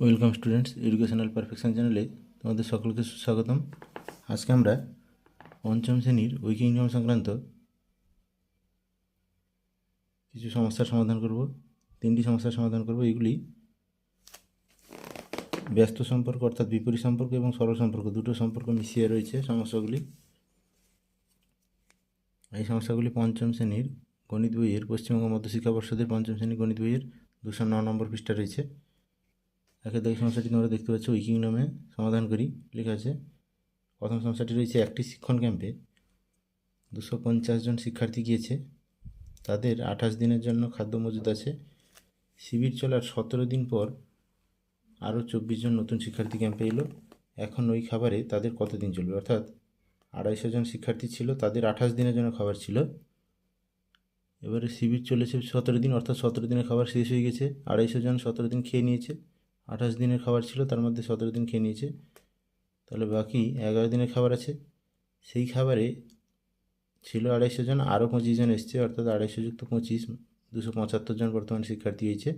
Welcome students educational perfection চ্যানেলে তোমাদের সকলকে সুস্বাগতম আজকে আমরা পঞ্চম শ্রেণির ঐকিক নিয়ম সংক্রান্ত কিছু সমস্যার সমাধান করব, তিনটি সমস্যার সমাধান করব। এগুলি ব্যস্ত সম্পর্ক অর্থাৎ বিপরীত সম্পর্ক এবং সরল সম্পর্ক, দুটো সম্পর্ক মিশিয়ে রয়েছে সমস্যাগুলি। এই সমস্যাগুলি পঞ্চম শ্রেণির গণিত বইয়ের পশ্চিমবঙ্গ মধ্যশিক্ষা পর্ষদের পঞ্চম শ্রেণির গণিত বইয়ের দুশো নম্বর পৃষ্ঠা রয়েছে। একের দাগে সমস্যাটি তোমরা দেখতে পাচ্ছ উইকিং নামে সমাধান করি। লেখা আছে, প্রথম সমস্যাটি রয়েছে একটি শিক্ষণ ক্যাম্পে। দুশো পঞ্চাশ জন শিক্ষার্থী গিয়েছে। তাদের আঠাশ দিনের জন্য খাদ্য মজুদ আছে। শিবির চলার সতেরো দিন পর আরও চব্বিশ জন নতুন শিক্ষার্থী ক্যাম্পে এলো। এখন ওই খাবারে তাদের কতদিন চলবে? অর্থাৎ আড়াইশো জন শিক্ষার্থী ছিল, তাদের আঠাশ দিনের জন্য খাবার ছিল। এবারে শিবির চলেছে সতেরো দিন, অর্থাৎ সতেরো দিনের খাবার শেষ হয়ে গেছে। আড়াইশো জন সতেরো দিন খেয়ে নিয়েছে। আঠাশ দিনের খাবার ছিল, তার মধ্যে সতেরো দিন খেয়ে নিয়েছে। তাহলে বাকি এগারো দিনের খাবার আছে। সেই খাবারে ছিল আড়াইশো জন আরও পঁচিশ জন এসছে, অর্থাৎ আড়াইশো যুক্ত পঁচিশ, দুশো পঁচাত্তর জন বর্তমান শিক্ষার্থী হয়েছে।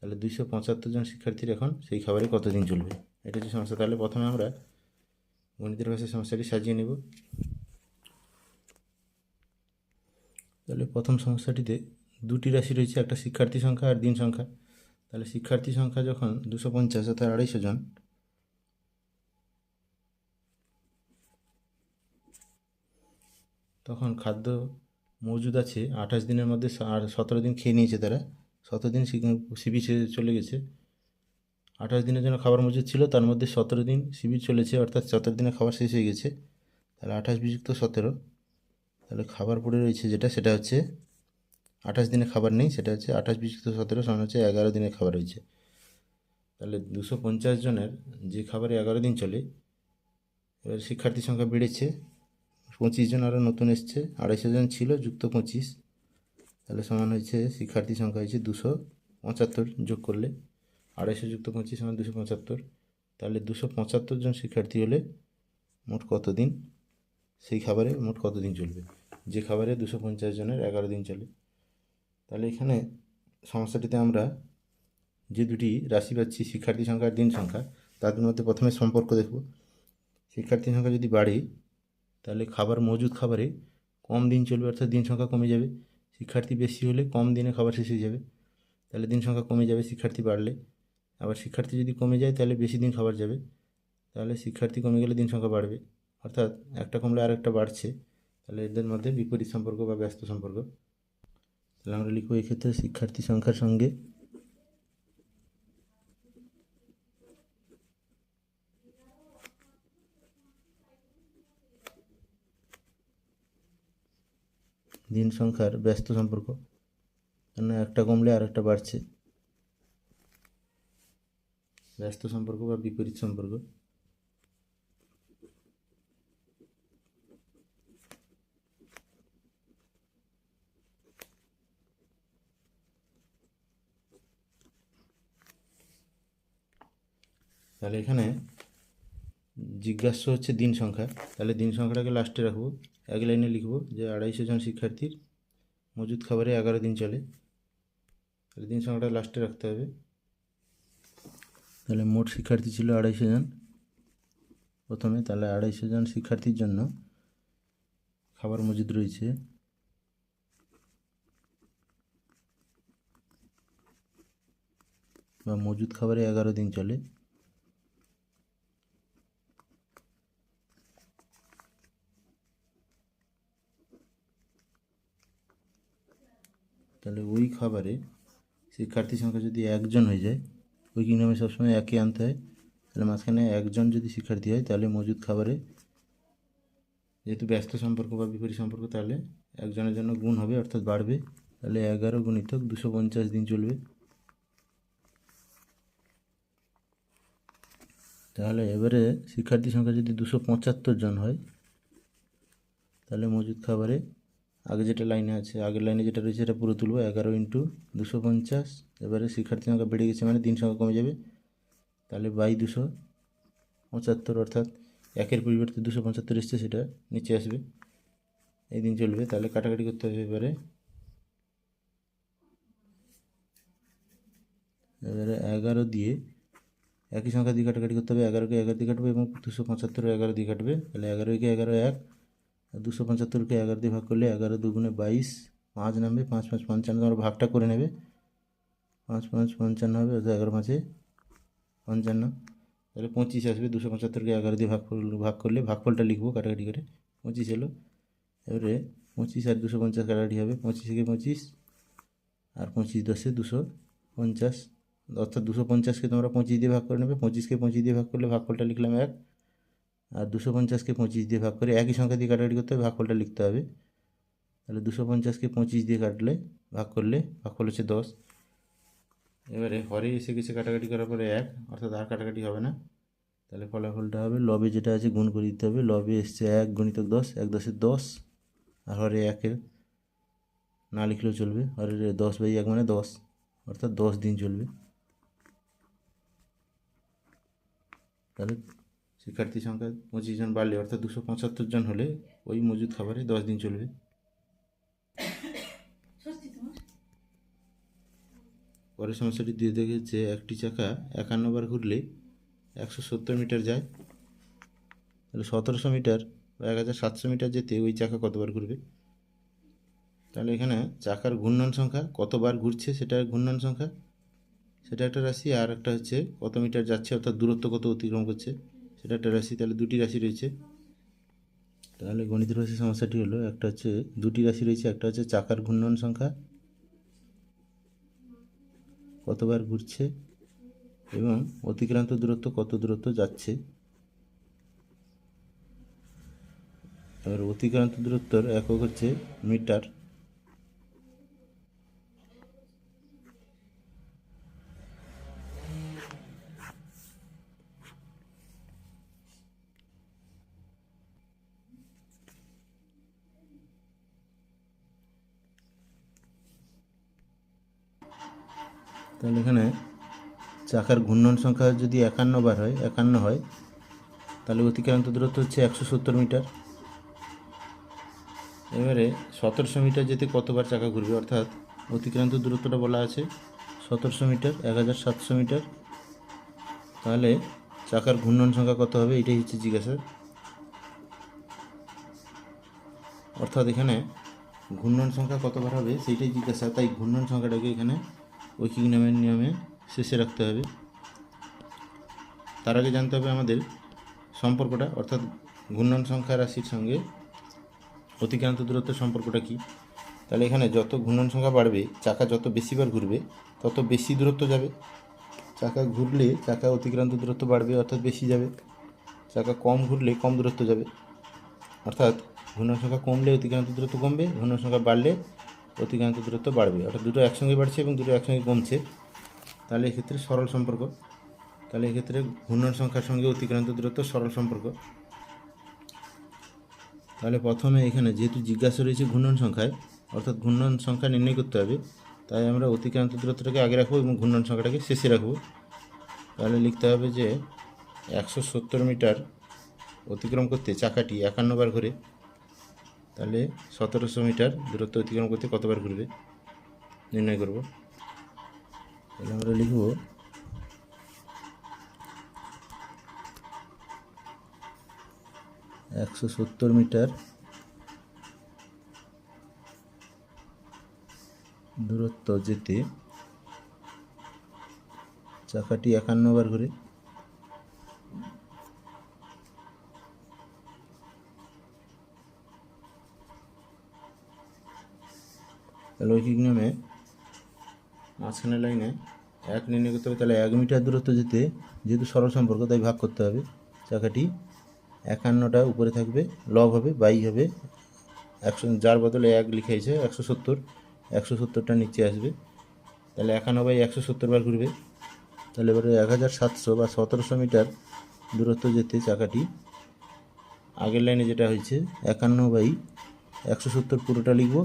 তাহলে দুশো পঁচাত্তর জন শিক্ষার্থীর এখন সেই খাবারে কতদিন চলবে? এটা হচ্ছে সমস্যা। তাহলে প্রথমে আমরা গণিতের ভাষায় সমস্যাটি সাজিয়ে নেব। তাহলে প্রথম সমস্যাটিতে দুটি রাশি রয়েছে, একটা শিক্ষার্থী সংখ্যা আর দিন সংখ্যা। তাহলে শিক্ষার্থী সংখ্যা যখন দুশো পঞ্চাশ অর্থাৎ আড়াইশো জন। তখন খাদ্য মজুদ আছে, আঠাশ দিনের মধ্যে আর সতেরো দিন খেয়ে নিয়েছে তারা। সতেরো দিন শিবির চলে গেছে। আঠাশ দিনের জন্য খাবার মজুদ ছিল, তার মধ্যে সতেরো দিন শিবির চলেছে, অর্থাৎ সতেরো দিনের খাবার শেষ হয়ে গেছে। তাহলে আঠাশ বিযুক্ত সতেরো। তাহলে খাবার পড়ে রয়েছে যেটা, সেটা হচ্ছে আঠাশ দিনের খাবার নেই, সেটা হচ্ছে আঠাশ বিযুক্ত সতেরো সমান হচ্ছে এগারো দিনের খাবার রয়েছে তাহলে দুশো পঞ্চাশ জনের যে খাবারে এগারো দিন চলে, এবার শিক্ষার্থী সংখ্যা বেড়েছে, পঁচিশ জন আরও নতুন এসছে, আড়াইশো জন ছিল, যুক্ত পঁচিশ। তাহলে সমান হয়েছে শিক্ষার্থী সংখ্যা হয়েছে দুশো পঁচাত্তর যোগ করলে, আড়াইশো যুক্ত পঁচিশ সমান দুশো পঁচাত্তর। তাহলে দুশো পঁচাত্তর জন শিক্ষার্থী হলে মোট কত দিন? সেই খাবারে মোট কত দিন চলবে? যে খাবারে দুশো পঞ্চাশ জনের এগারো দিন চলে। তাহলে এখানে সমস্যাটিতে আমরা যে দুটি রাশি পাচ্ছি, শিক্ষার্থী সংখ্যা আর দিন সংখ্যা তাদের মধ্যে প্রথমে সম্পর্ক দেখব। শিক্ষার্থী সংখ্যা যদি বাড়ে, তাহলে খাবার, মজুদ খাবারে কম দিন চলবে, অর্থাৎ দিন সংখ্যা কমে যাবে। শিক্ষার্থী বেশি হলে কম দিনে খাবার শেষ হয়ে যাবে, তাহলে দিন সংখ্যা কমে যাবে, শিক্ষার্থী বাড়লে। আবার শিক্ষার্থী যদি কমে যায়, তাহলে বেশি দিন খাবার যাবে, তাহলে শিক্ষার্থী কমে গেলে দিন সংখ্যা বাড়বে। অর্থাৎ একটা কমলে আর একটা বাড়ছে, তাহলে এদের মধ্যে বিপরীত সম্পর্ক বা ব্যস্ত সম্পর্ক। তাহলে আমরা লিখব এক্ষেত্রে শিক্ষার্থী সংখ্যার সঙ্গে দিন সংখ্যার ব্যস্ত সম্পর্ক। কেন একটা কমলে আর একটা বাড়ছে। ব্যস্ত সম্পর্ক বা বিপরীত সম্পর্ক। তাহলে এখানে জিজ্ঞাস্য হচ্ছে দিন সংখ্যা। তাহলে দিন সংখ্যাটাকে লাস্টে রাখব। এক লাইনে লিখব যে আড়াইশো জন শিক্ষার্থীর মজুদ খাবারে এগারো দিন চলে। তাহলে দিন সংখ্যাটা লাস্টে রাখতে হবে। তাহলে মোট শিক্ষার্থী ছিল আড়াইশো জন। প্রথমে তাহলে আড়াইশো জন শিক্ষার্থীর জন্য খাবার মজুদ রয়েছে। বা মজুদ খাবারে এগারো দিন চলে। তাহলে ওই খাবারে শিক্ষার্থী সংখ্যা যদি একজন হয়ে যায়, ওই কিংডমে সবসময় একে আনতে হয়। তাহলে মাঝখানে একজন যদি শিক্ষার্থী হয়, তাহলে মজুদ খাবারে যেহেতু ব্যস্ত সম্পর্ক বা বিপরীত সম্পর্ক, তাহলে একজনের জন্য গুণ হবে, অর্থাৎ বাড়বে। তাহলে এগারো গুণিতক দুশো পঞ্চাশ দিন চলবে। তাহলে এবারে শিক্ষার্থী সংখ্যা যদি দুশো পঁচাত্তর জন হয়, তাহলে মজুদ খাবারে আগে যেটা লাইনে আছে, আগের লাইনে যেটা রয়েছে সেটা পুরো তুলবো, এগারো ইন্টু দুশো পঞ্চাশ। এবারে শিক্ষার্থী সংখ্যা বেড়ে গেছে মানে দিন সংখ্যা কমে যাবে। তাহলে বাই দুশো পঁচাত্তর অর্থাৎ একের পরিবর্তে দুশো পঁচাত্তর এসছে সেটা নিচে আসবে। এই দিন চলবে, তাহলে কাটাকাটি করতে হবে এবারে। এবারে এগারো দিয়ে একই সংখ্যা দিয়ে কাটাকাটি করতে হবে, এগারোকে এগারো দিয়ে কাটবে এবং দুশো পঁচাত্তর এগারো দিয়ে কাটবে, তাহলে এগারোকে এগারো এক দুশো পঁচাত্তরকে এগারো দিয়ে ভাগ করলে এগারো দুগুণে বাইশ, পাঁচ নামবে, পাঁচ পাঁচ পঞ্চান্ন তোমরা ভাগটা করে নেবে। পাঁচ পাঁচ পঞ্চান্ন হবে, অর্থাৎ এগারো পাঁচে পঞ্চান্ন। তাহলে পঁচিশ আসবে, দুশো পঁচাত্তরকে এগারো দিয়ে ভাগ ভাগ করলে ভাগফলটা লিখব কাটাকাটি করে। পঁচিশ এলো, এবারে পঁচিশ আর দুশো পঞ্চাশ কাটাকাটি হবে, পঁচিশ থেকে পঁচিশ আর পঁচিশ দশে দুশো পঞ্চাশ। অর্থাৎ দুশো পঞ্চাশকে তোমরা পঁচিশ দিয়ে ভাগ করে নেবে পঁচিশকে পঁচিশ দিয়ে ভাগ করলে ভাগফলটা লিখলাম এক আর দুশো পঞ্চাশকে পঁচিশ দিয়ে ভাগ করে একই সংখ্যা দিয়ে কাটাকাটি করতে হবে, ভাগফলটা লিখতে হবে। তাহলে দুশো পঞ্চাশকে পঁচিশ দিয়ে কাটলে, ভাগ করলে ভাগফল হচ্ছে দশ। এবারে হরে এসে গেছে কাটাকাটি করার পরে এক, অর্থাৎ আর কাটাকাটি হবে না। তাহলে ফলাফলটা হবে, লবে যেটা আছে গুণ করে দিতে হবে। লবে এসছে এক গণিতক দশ, এক দশের দশ, আর হরে একের না লিখলেও চলবে। হরে দশ বাই এক মানে দশ, অর্থাৎ দশ দিন চলবে। তাহলে শিক্ষার্থী সংখ্যা পঁচিশ জন বাড়লে অর্থাৎ দুশো পঁচাত্তর জন হলে ওই মজুদ খাবারে দশ দিন চলবে। পরের সমস্যাটি দিয়ে দেখেছে একটি চাকা একান্ন বার ঘুরলে একশো সত্তর মিটার যায়। তাহলে সতেরোশো মিটার বা এক হাজার সাতশো মিটার যেতে ওই চাকা কতবার ঘুরবে? তাহলে এখানে চাকার ঘূর্ণন সংখ্যা কতবার ঘুরছে সেটা ঘূর্ণন সংখ্যা সেটা একটা রাশি আর একটা হচ্ছে কত মিটার যাচ্ছে অর্থাৎ দূরত্ব কত অতিক্রম করছে। সেটা একটা রাশি, তাহলে দুটি রাশি রয়েছে। তাহলে গণিত রাশি সমস্যাটি হলো, একটা হচ্ছে দুটি রাশি রয়েছে, একটা হচ্ছে চাকার ঘূর্ণন সংখ্যা। কতবার ঘুরছে এবং অতিক্রান্ত দূরত্ব কত দূরত্ব যাচ্ছে। এবার অতিক্রান্ত দূরত্বর একক হচ্ছে মিটার। তাহলে এখানে চাকার ঘূর্ণন সংখ্যা যদি একান্ন বার হয়, একান্ন হয়, তাহলে অতিক্রান্ত দূরত্ব হচ্ছে একশো সত্তর মিটার। এবারে সতেরোশো মিটার যেতে কতবার চাকা ঘুরবে? অর্থাৎ অতিক্রান্ত দূরত্বটা বলা আছে সতেরোশো মিটার এক হাজার সাতশো মিটার। তাহলে চাকার ঘূর্ণন সংখ্যা কত হবে? এটাই হচ্ছে জিজ্ঞাসা। অর্থাৎ এখানে ঘূর্ণন সংখ্যা কতবার হবে? সেইটাই জিজ্ঞাসা। তাই ঘূর্ণন সংখ্যাটাকে এখানে ঐকিক নামের নিয়মে শেষে রাখতে হবে। তার আগে জানতে হবে আমাদের সম্পর্কটা, অর্থাৎ ঘূর্ণন সংখ্যা রাশির সঙ্গে অতিক্রান্ত দূরত্বের সম্পর্কটা কী? তাহলে এখানে যত ঘূর্ণন সংখ্যা বাড়বে, চাকা যত বেশিবার ঘুরবে, তত বেশি দূরত্ব যাবে। চাকা ঘুরলে চাকা অতিক্রান্ত দূরত্ব বাড়বে, অর্থাৎ বেশি যাবে। চাকা কম ঘুরলে কম দূরত্ব যাবে। অর্থাৎ ঘূর্ণন সংখ্যা কমলে অতিক্রান্ত দূরত্ব কমবে, ঘূর্ণন সংখ্যা বাড়লে অতিক্রান্ত দূরত্ব বাড়বে। অর্থাৎ দুটো একসঙ্গে বাড়ছে এবং দুটো একসঙ্গে কমছে। তাহলে এক্ষেত্রে সরল সম্পর্ক। তাহলে এক্ষেত্রে ঘূর্ণন সংখ্যার সঙ্গে অতিক্রান্ত দূরত্ব সরল সম্পর্ক। তাহলে প্রথমে এখানে যেহেতু জিজ্ঞাসা রয়েছে ঘূর্ণন সংখ্যায়, অর্থাৎ ঘূর্ণন সংখ্যা নির্ণয় করতে হবে, তাই আমরা অতিক্রান্ত দূরত্বটাকে আগে রাখব এবং ঘূর্ণন সংখ্যাটাকে শেষে রাখব। তাহলে লিখতে হবে যে একশো সত্তর মিটার অতিক্রম করতে চাকাটি একান্ন বার ঘুরে। তাহলে সতেরোশো মিটার দূরত্ব অতিক্রম করতে কতবার ঘুরবে? নির্ণয় করব। তাহলে আমরা লিখব একশো সত্তর মিটার দূরত্ব যেতে চাকাটি একান্নবার ঘুরে। লৌকিক নিয়মে মাঝখানের লাইনে এক নির্ণয় করতে হবে, তাহলে এক মিটার দূরত্ব যেতে, যেহেতু সরল সম্পর্ক, তাই ভাগ করতে হবে। চাকাটি একান্নটা উপরে থাকবে লব হবে, বাই হবে। একশো, যার বদলে এক লিখেছে, একশো সত্তর, একশো সত্তরটা নিচে আসবে। তাহলে একান্ন বাই একশো সত্তর বার ঘুরবে। তাহলে এবারে এক হাজার সাতশো বা সতেরোশো মিটার দূরত্ব যেতে চাকাটি আগের লাইনে যেটা হয়েছে, একান্ন বাই একশো সত্তর পুরোটা লিখব।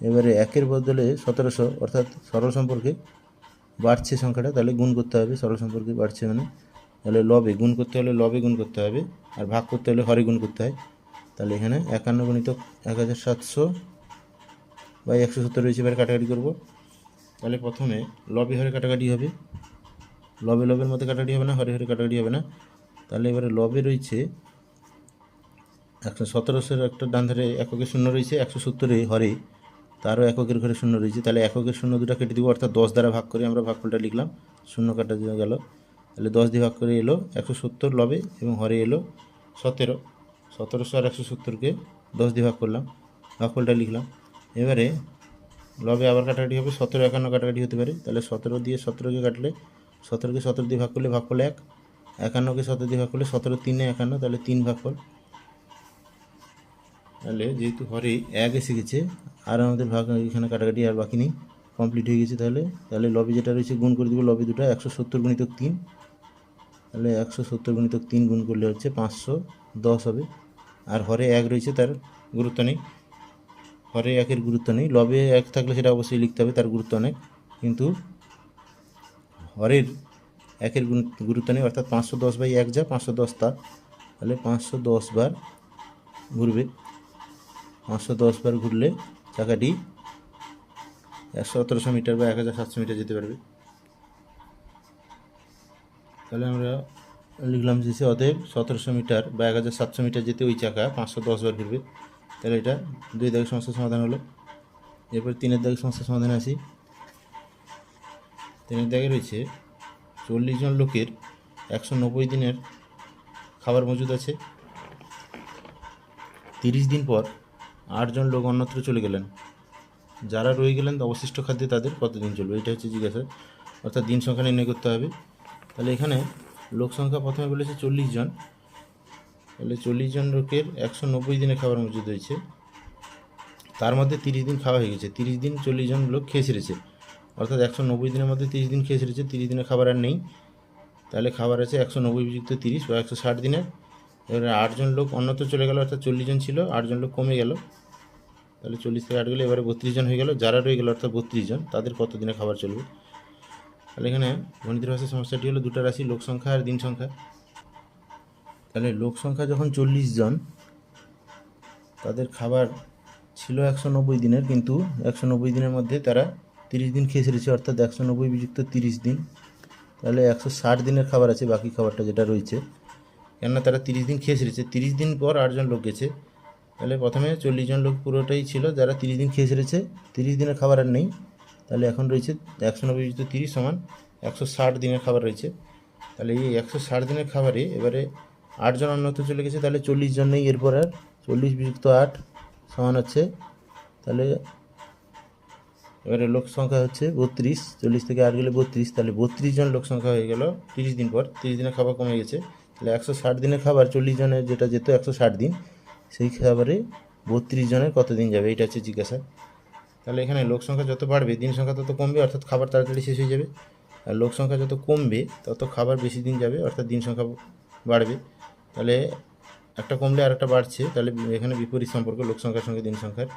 এবারে একের বদলে সতেরোশো, অর্থাৎ সরল সম্পর্কে বাড়ছে সংখ্যাটা, তাহলে গুণ করতে হবে, সরল সম্পর্কে বাড়ছে মানে তাহলে লবে, গুণ করতে হলে লবে গুণ করতে হবে, আর ভাগ করতে হলে হরে গুণ করতে হয়। তাহলে এখানে একান্ন গণিত এক হাজার সাতশো বাই একশো সত্তর রয়েছে এবার কাটাকাটি করব। তাহলে প্রথমে লবে হরে কাটাকাটি হবে। লবে লবের মধ্যে কাটাকাটি হবে না, হরে হরে কাটাকাটি হবে না। তাহলে এবারে লবে রয়েছে একশো সতেরোশোর একটা ডান ধারে এককের শূন্য রয়েছে, একশো সত্তরে হরে। তারও এককের ঘরে শূন্য রয়েছে। তাহলে এককের শূন্য দুটো কেটে দিব, অর্থাৎ দশ দ্বারা ভাগ করে আমরা ভাগফলটা লিখলাম। শূন্য কাটা দিয়ে গেল। তাহলে দশ দিয়ে ভাগ করে এলো একশো সত্তর লবে এবং হরে এলো সতেরো। সতেরোশো আর একশো সত্তরকে দশ দিয়ে ভাগ করলাম, ভাগফলটা লিখলাম। এবারে লবে আবার কাটাকাটি হবে, সতেরো একান্ন কাটাকাটি হতে পারে। তাহলে সতেরো দিয়ে সতেরোকে কাটলে সতেরোকে সতেরো দিয়ে ভাগ করলে ভাগফল এক, একান্নকে সতেরো দিয়ে ভাগ করলে সতেরো তিনে একান্ন, তাহলে তিন ভাগফল তাহলে যেহেতু হরে এক এসে গেছে, আর আমাদের ভাগ এখানে কাটাকাটি আর বাকি নেই কমপ্লিট হয়ে গেছে তাহলে তাহলে লবি যেটা রয়েছে গুণ করে দেবো লবি দুটো একশো সত্তর গুণিতক তিন। তাহলে একশো সত্তর গুণিতক তিন গুণ করলে হচ্ছে পাঁচশো দশ হবে। আর হরে এক রয়েছে, তার গুরুত্ব নেই। হরে একের গুরুত্ব নেই লবে এক থাকলে সেটা অবশ্যই লিখতে হবে, তার গুরুত্ব অনেক কিন্তু হরের একের গুরুত্ব নেই, অর্থাৎ পাঁচশো দশ বাই এক যা পাঁচশো দশ তা। তাহলে পাঁচশো দশ বার ঘুরবে। পাঁচশো দশ বার ঘুরলে চাকাটি একশো সতেরোশো মিটার বা এক হাজার সাতশো মিটার যেতে পারবে। তাহলে আমরা লিখলাম যে সে অতএব সতেরোশো মিটার বা এক হাজার সাতশো মিটার যেতে ওই চাকা পাঁচশো দশ বার ঘুরবে। তাহলে এটা দুই দাগের সমস্যার সমাধান হলো। এরপর তিনের দাগের সমস্যার সমাধান আসি। তিনের দাগে রয়েছে চল্লিশ জন লোকের একশো নব্বই দিনের খাবার মজুদ আছে। তিরিশ দিন পর আটজন লোক অন্যত্র চলে গেলেন। যারা রয়ে গেলেন, অবশিষ্ট খাদ্যে তাদের কতদিন চলবে? এটা হচ্ছে জিজ্ঞাসা। অর্থাৎ দিন সংখ্যা নির্ণয় করতে হবে। তাহলে এখানে লোক সংখ্যা প্রথমে বলেছে চল্লিশ জন। তাহলে চল্লিশ জন লোকের একশো নব্বই দিনে খাবার মজুদ হয়েছে তার মধ্যে তিরিশ দিন খাওয়া হয়ে গেছে। তিরিশ দিন চল্লিশ জন লোক খেয়ে সেরেছে। অর্থাৎ একশো নব্বই দিনের মধ্যে তিরিশ দিন খেয়ে সেরেছে। তিরিশ দিনের খাবার আর নেই। তাহলে খাবার আছে একশো নব্বই বিযুক্ত তিরিশ বা একশো ষাট দিনের। এবারে আটজন লোক অন্যত্র চলে গেল, অর্থাৎ চল্লিশ জন ছিল, আটজন লোক কমে গেল। তাহলে চল্লিশ থেকে আট গেলে এবারে বত্রিশ জন হয়ে গেল। যারা রয়ে গেল, অর্থাৎ বত্রিশ জন তাদের কত দিনে খাবার চলবে? তাহলে এখানে গণিতের ভাষার সমস্যাটি হলো, দুটো রাশি, লোক সংখ্যা আর দিন সংখ্যা। তাহলে লোক সংখ্যা যখন চল্লিশ জন তাদের খাবার ছিল একশো নব্বই দিনের, কিন্তু একশো নব্বই দিনের মধ্যে তারা তিরিশ দিন খেয়ে সেরেছে অর্থাৎ একশো নব্বই বিযুক্ত তিরিশ দিন। তাহলে একশো ষাট দিনের খাবার আছে, বাকি খাবারটা যেটা রয়েছে। কেননা তারা তিরিশ দিন খেয়ে সেরেছে। তিরিশ দিন পর আটজন লোক গেছে। তাহলে প্রথমে চল্লিশ জন লোক পুরোটাই ছিল, যারা তিরিশ দিন খেয়ে সেরেছে, তিরিশ দিনের খাবার আর নেই। তাহলে এখন রয়েছে একশো নব্বই বিযুক্ত তিরিশ সমান একশো ষাট দিনের খাবার রয়েছে। তাহলে এই একশো ষাট দিনের খাবারে এবারে আটজন অন্যত্র চলে গেছে, তাহলে চল্লিশ জন নেই। এরপর আর চল্লিশ বিযুক্ত আট সমান হচ্ছে। তাহলে এবারে লোক সংখ্যা হচ্ছে বত্রিশ। চল্লিশ থেকে আট গেলে বত্রিশ। তাহলে বত্রিশ জন লোক সংখ্যা হয়ে গেল তিরিশ দিন পর। তিরিশ দিনের খাবার কমে গেছে। তাহলে একশো ষাট দিনের খাবার, চল্লিশ জনের যেটা যেত একশো ষাট দিন, সেই খাবারে বত্রিশ জনের কত দিন যাবে? এটা হচ্ছে জিজ্ঞাসা। তাহলে এখানে লোক সংখ্যা যত বাড়বে, দিন সংখ্যা তত কমবে, অর্থাৎ খাবার তাড়াতাড়ি শেষ হয়ে যাবে। আর লোক সংখ্যা যত কমবে, তত খাবার বেশি দিন যাবে, অর্থাৎ দিন সংখ্যা বাড়বে। তাহলে একটা কমলে আর একটা বাড়ছে, তাহলে এখানে বিপরীত সম্পর্ক লোক সংখ্যার সঙ্গে দিন সংখ্যার।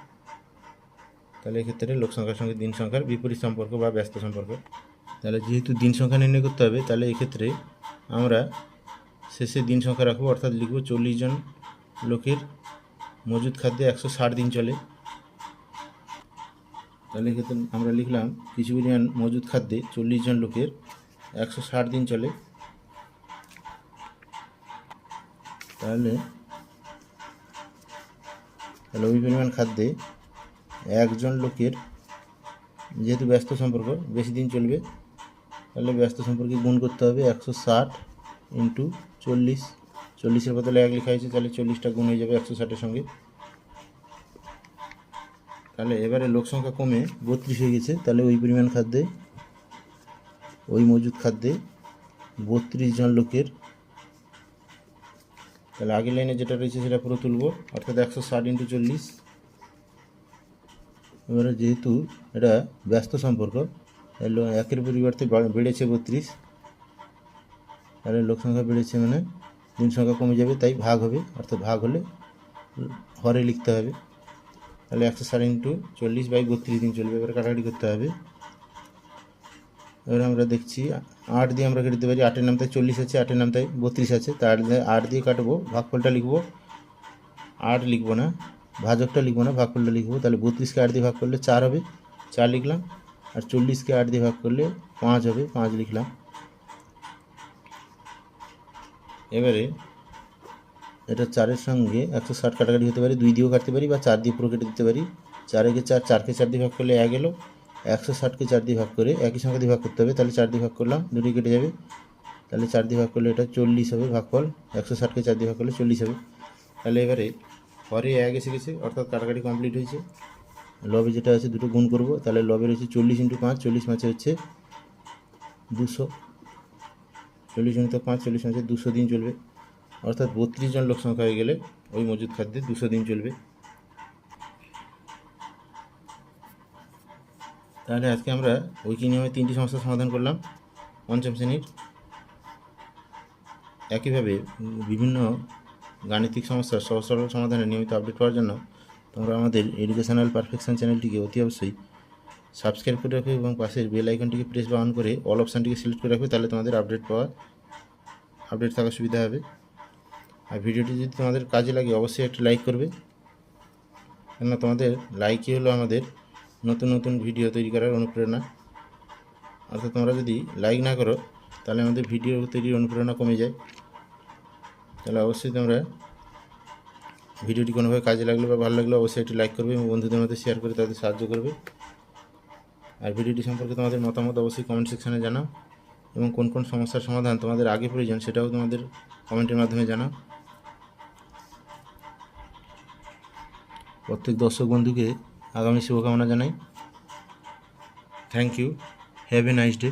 তাহলে এক্ষেত্রে লোক সংখ্যার সঙ্গে দিন সংখ্যার বিপরীত সম্পর্ক বা ব্যস্ত সম্পর্ক। তাহলে যেহেতু দিন সংখ্যা নির্ণয় করতে হবে, তাহলে এক্ষেত্রে আমরা শেষে দিন সংখ্যা রাখব, অর্থাৎ লিখব চল্লিশ জন লোকের মজুদ খাদ্যে একশো ষাট দিন চলে। তাহলে এক্ষেত্রে আমরা লিখলাম, কিছু পরিমাণ মজুদ খাদ্যে চল্লিশ জন লোকের একশো ষাট দিন চলে। তাহলে তাহলে ওই পরিমাণ খাদ্যে একজন লোকের যেহেতু ব্যস্ত সম্পর্ক, বেশি দিন চলবে, তাহলে ব্যস্ত সম্পর্কে গুণ করতে হবে একশো ষাট ইন্টু চল্লিশ। চল্লিশের বদলে এক লেখা হয়েছে, তাহলে চল্লিশটা গুণ হয়ে যাবে একশো ষাটের সঙ্গে। তাহলে এবারে লোক সংখ্যা কমে, বত্রিশ হয়ে গেছে, তাহলে ওই পরিমাণ খাদ্যে, ওই মজুদ খাদ্যে বত্রিশ জন লোকের। তাহলে আগের লাইনে যেটা রয়েছে সেটা পুরো তুলবো, অর্থাৎ একশো ষাট ইন্টু চল্লিশ। এবারে যেহেতু এটা ব্যস্ত সম্পর্ক একের পরিবর্তে বেড়েছে বত্রিশ। তাহলে লোক সংখ্যা বেড়েছে মানে দিন সংখ্যা কমে যাবে, তাই ভাগ হবে। অর্থাৎ ভাগ হলে হরে লিখতে হবে। তাহলে একশো ষাট ইন্টু চল্লিশ বাই বত্রিশ দিন চলবে, এবারে কাটাকাটি করতে হবে। এবারে আমরা দেখছি আট দিয়ে আমরা কেটে দিতে পারি, আটের নামতায় চল্লিশ আছে, আটের নামতায় বত্রিশ আছে। তার আট দিয়ে কাটবো, ভাগফলটা লিখব। আট লিখব না, ভাজকটা লিখব না, ভাগফলটা লিখব। তাহলে বত্রিশকে আট দিয়ে ভাগ করলে চার হবে, চার লিখলাম। আর চল্লিশকে আট দিয়ে ভাগ করলে পাঁচ হবে, পাঁচ লিখলাম। এবারে এটা চারের সঙ্গে একশো ষাট কাটাকাটি হতে পারি, দুই দিয়েও কাটতে পারি বা চার দিয়ে পুরো কেটে দিতে পারি। চারেকে চার, চারকে চার দিয়ে ভাগ করলে এক এলো। একশো ষাটকে চার দিয়ে ভাগ করে একই সংখ্যা দিয়ে ভাগ করতে হবে, তাহলে চার দিয়ে ভাগ করলাম দুটি কেটে যাবে। তাহলে চার দিয়ে ভাগ করলে এটা চল্লিশ হবে, ভাগফল একশো ষাটকে চার দিয়ে ভাগ করলে চল্লিশ হবে। তাহলে এবারে পরে এক এসে গেছে, অর্থাৎ কাটাকাটি কমপ্লিট হয়েছে। লবে যেটা আছে দুটো গুণ করব, তাহলে লবে রয়েছে চল্লিশ ইন্টু পাঁচ, চল্লিশ পাঁচে হচ্ছে দুশো। চল্লিশ ইন্টু পাঁচ, চল্লিশ পাঁচে দুশো দিন চলবে। অর্থাৎ বত্রিশ জন লোক সংখ্যা হয়ে গেলে ওই মজুদ খাদ্যে দুশো দিন চলবে। তাহলে আজকে আমরা উইকি নিয়মে তিনটি সমস্যার সমাধান করলাম। পঞ্চম শ্রেণির। একইভাবে বিভিন্ন গাণিতিক সমস্যার সহজ সরল সমাধানের নিয়মিত আপডেট পাওয়ার জন্য তোমরা আমাদের এডুকেশনাল পারফেকশন চ্যানেলটিকে অতি অবশ্যই সাবস্ক্রাইব করে রাখবে এবং পাশের বেল আইকনটিকে প্রেস বা অন করে অল অপশানটিকে সিলেক্ট করে রাখবে তাহলে তোমাদের আপডেট পাওয়ার আপডেট থাকার সুবিধা হবে। আর ভিডিওটি যদি তোমাদের কাজে লাগে, অবশ্যই একটি লাইক করবে। কেননা তোমাদের লাইকই হলো আমাদের নতুন নতুন ভিডিও তৈরি করার অনুপ্রেরণা। অর্থাৎ তোমরা যদি লাইক না করো, তাহলে আমাদের ভিডিও তৈরির অনুপ্রেরণা কমে যায়। তাহলে অবশ্যই তোমরা ভিডিওটি কোনোভাবে কাজে লাগলে বা ভালো লাগলে, অবশ্যই একটি লাইক করবে এবং বন্ধুদের মধ্যে শেয়ার করে তাদের সাহায্য করবে। আর ভিডিওটি সম্পর্কে তোমাদের মতামত অবশ্যই কমেন্ট সেকশানে জানাও। এবং কোন কোন সমস্যার সমাধান তোমাদের আগে প্রয়োজন সেটাও তোমাদের কমেন্টের মাধ্যমে জানাও। প্রত্যেক দর্শক বন্ধুকে আগামী শুভকামনা জানাই। Thank you have a nice day